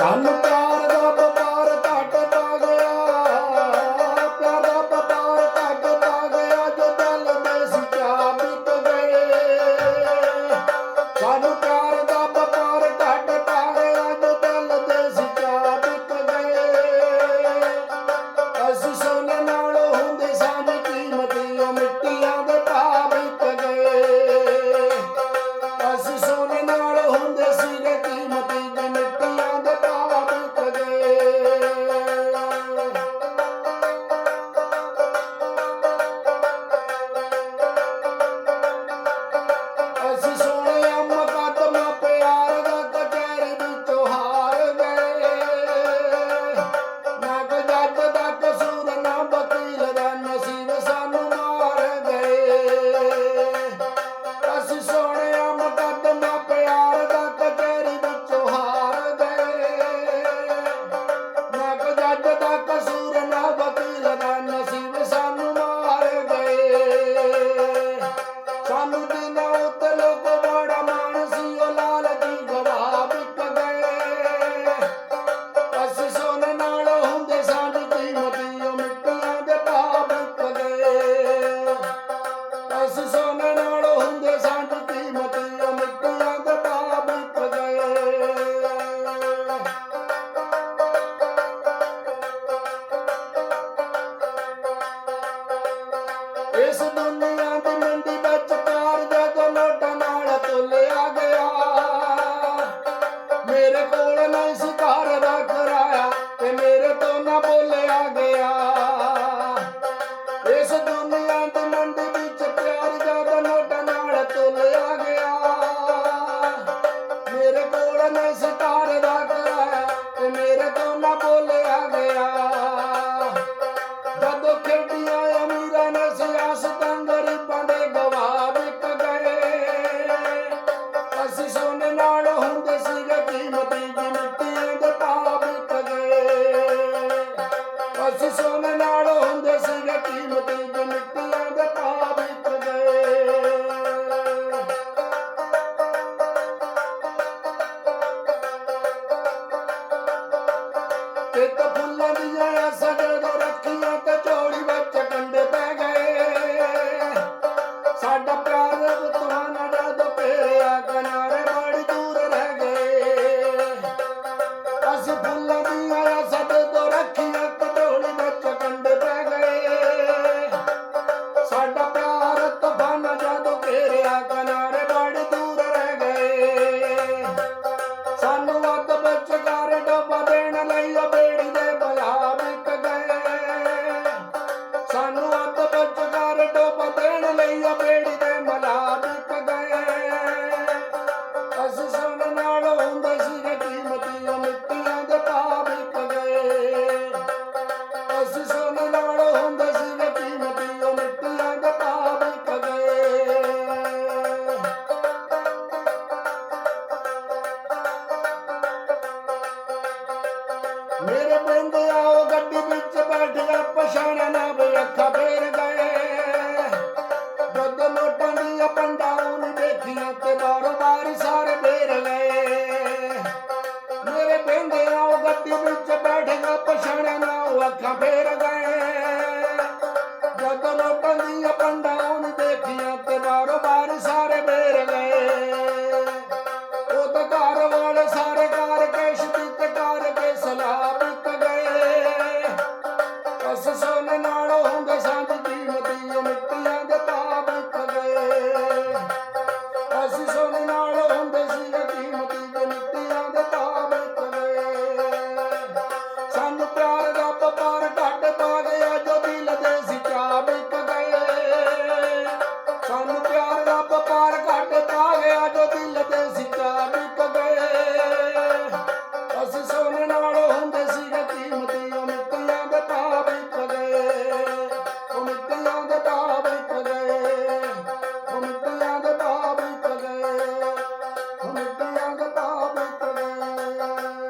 Ciao, Ciao. God, God. ਕੰਨਿਆਂ ਦੀ ਮੰਡੀ ਵਿੱਚ ਤਾਰ ਜਦੋਂ ਨੋਟਾਂ ਨਾਲ ਤੋਲਿਆ ਗਿਆ। ਮੇਰੇ ਕੋਲ ਨਹੀਂ ਸਿਤਾਰ ਦਾ ਕਰਾਇਆ ਤੇ ਮੇਰੇ ਤੋਂ ਨਾ ਬੋਲਿਆ ਗਿਆ। ਇਸ ਦੁਨੀਆ ਦੀ ਮੰਡੀ ਵਿੱਚ ਪਿਆਰ ਜਦੋਂ ਨੋਟਾਂ ਨਾਲ ਤੋਲਿਆ ਗਿਆ। ਮੇਰੇ ਕੋਲ ਨਹੀਂ এটা ফুল্লা নিজে আসা ਕੰਦੀਆਂ ਪੰਡਾਉਣ ਦੇਖੀਆਂ ਤੇ ਬਾਰੋ ਬਾਰ ਸਾ